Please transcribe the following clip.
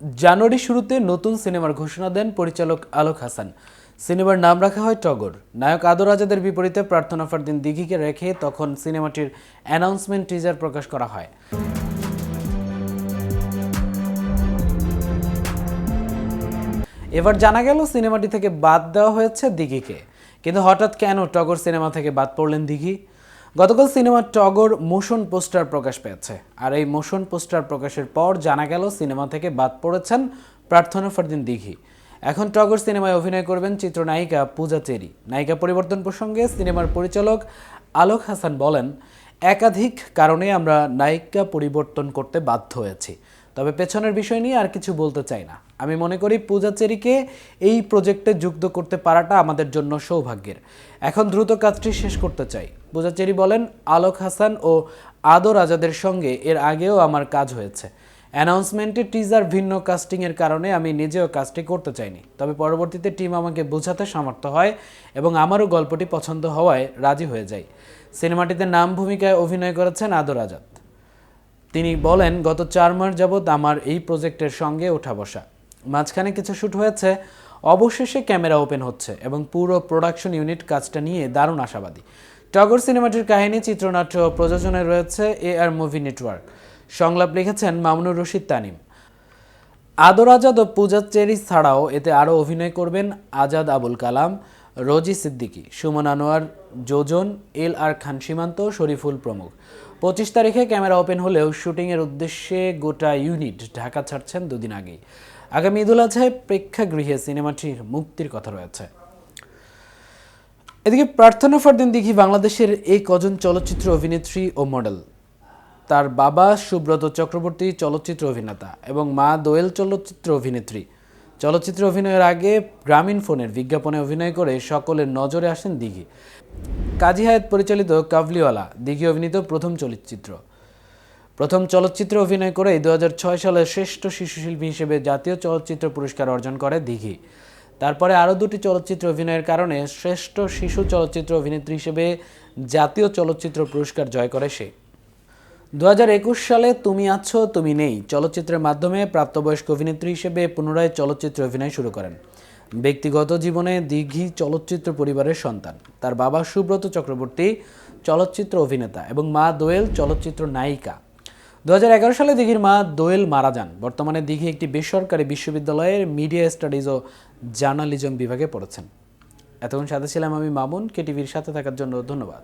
জানুয়ারি শুরুতে নতুন সিনেমার ঘোষণা দেন পরিচালক আলোক হাসান। সিনেমার নাম রাখা হয় টগর। নায়ক আদর আজাদের বিপরীতে প্রার্থনা ফারদিন দিঘিকে রেখে তখন সিনেমাটির অ্যানাউন্সমেন্ট টিজার প্রকাশ করা হয়। এবার জানা গেল সিনেমাটি থেকে বাদ দেওয়া হয়েছে দিঘিকে। কিন্তু হঠাৎ কেন টগর সিনেমা থেকে বাদ পড়লেন দিঘি? গতকাল সিনেমা টগর মোশন পোস্টার প্রকাশ পেয়েছে। আর এই মোশন পোস্টার প্রকাশের পর জানা গেল, সিনেমা থেকে বাদ পড়েছেন প্রার্থনা ফরদিন দিঘি। এখন টগর সিনেমায় অভিনয় করবেন চিত্রনায়িকা পূজা চেরি। নায়িকা পরিবর্তন প্রসঙ্গে সিনেমার পরিচালক আলোক হাসান বলেন, একাধিক কারণে আমরা নায়িকা পরিবর্তন করতে বাধ্য হয়েছি। তবে পেছনের বিষয় নিয়ে আর কিছু বলতে চাই না। আমি মনে করি পূজা চেরিকে এই প্রজেক্টে যুক্ত করতে পারাটা আমাদের জন্য সৌভাগ্যের। এখন দ্রুত কাজটি শেষ করতে চাই। পূজা চেরি বলেন, আলোক হাসান ও আদর আজাদের সঙ্গে এর আগেও আমার কাজ হয়েছে। অ্যানাউন্সমেন্টে টিজার ভিন্ন কাস্টিংয়ের কারণে আমি নিজেও কাজটি করতে চাইনি। তবে পরবর্তীতে টিম আমাকে বোঝাতে সামর্থ্য হয় এবং আমারও গল্পটি পছন্দ হওয়ায় রাজি হয়ে যাই। সিনেমাটিতে নাম ভূমিকায় অভিনয় করেছেন আদর আজাদ তিনি বলেন, গত চার মাস যাবৎ আমার এই প্রজেক্টের সঙ্গে ওঠা বসা। মাঝখানে কিছু শ্যুট হয়েছে। অবশেষে ক্যামেরা ওপেন হচ্ছে এবং পুরো প্রোডাকশন ইউনিট কাজটা নিয়ে দারুণ আশাবাদী। টগর সিনেমাটির কাহিনী, চিত্রনাট্য ও প্রযোজনে রয়েছে এ আর মুভি নেটওয়ার্ক। সংলাপ লিখেছেন মামুনুর রশিদ তানিম। আদর আজাদ ও পূজা চেরি ছাড়াও এতে আরও অভিনয় করবেন আজাদ আবুল কালাম, রোজি সিদ্দিকী, সুমন আনোয়ার, যোজন, এল আর খান সীমান্ত, শরীফুল প্রমুখ। পঁচিশ তারিখে ক্যামেরা ওপেন হলেও শুটিংয়ের উদ্দেশ্যে গোটা ইউনিট ঢাকা ছাড়ছেন দুদিন আগেই। আগামী ঈদুল আজহায় প্রেক্ষাগৃহে সিনেমাটির মুক্তির কথা রয়েছে। এদিকে প্রার্থনা ফরদিন দিঘি বাংলাদেশের এই কজন চলচ্চিত্র অভিনেত্রী ও মডেল। তার বাবা সুব্রত চক্রবর্তী চলচ্চিত্র অভিনেতা এবং মা দোয়েল চলচ্চিত্র অভিনেত্রী। চলচ্চিত্র অভিনয়ের আগে গ্রামীণ ফোনের বিজ্ঞাপনে অভিনয় করে সকলের নজরে আসেন দিঘি। কাজী হায়াত পরিচালিত কাবলিওয়ালা, দিঘি অভিনীত প্রথম চলচ্চিত্র। প্রথম চলচ্চিত্রে অভিনয় করে দু হাজার ছয় সালে শ্রেষ্ঠ শিশুশিল্পী হিসেবে জাতীয় চলচ্চিত্র পুরস্কার অর্জন করে দিঘি। তারপরে আরও দুটি চলচ্চিত্র অভিনয়ের কারণে শ্রেষ্ঠ শিশু চলচ্চিত্র অভিনেত্রী হিসেবে জাতীয় চলচ্চিত্র পুরস্কার জয় করে সে। দু হাজার একুশ সালে তুমি আছো, তুমি নেই চলচ্চিত্রের মাধ্যমে প্রাপ্তবয়স্ক অভিনেত্রী হিসেবে পুনরায় চলচ্চিত্রে অভিনয় শুরু করেন। ব্যক্তিগত জীবনে দীঘি চলচ্চিত্র পরিবারের সন্তান। তার বাবা সুব্রত চক্রবর্তী চলচ্চিত্র অভিনেতা এবং মা দোয়েল চলচ্চিত্র নায়িকা। দু হাজার এগারো সালে দিঘির মা দোয়েল মারা যান। বর্তমানে দিঘি একটি বেসরকারি বিশ্ববিদ্যালয়ের মিডিয়া স্টাডিজ ও জার্নালিজম বিভাগে পড়েছেন। এতক্ষণ সাথে ছিলাম আমি মামুন, কেটিভির সাথে থাকার জন্য ধন্যবাদ।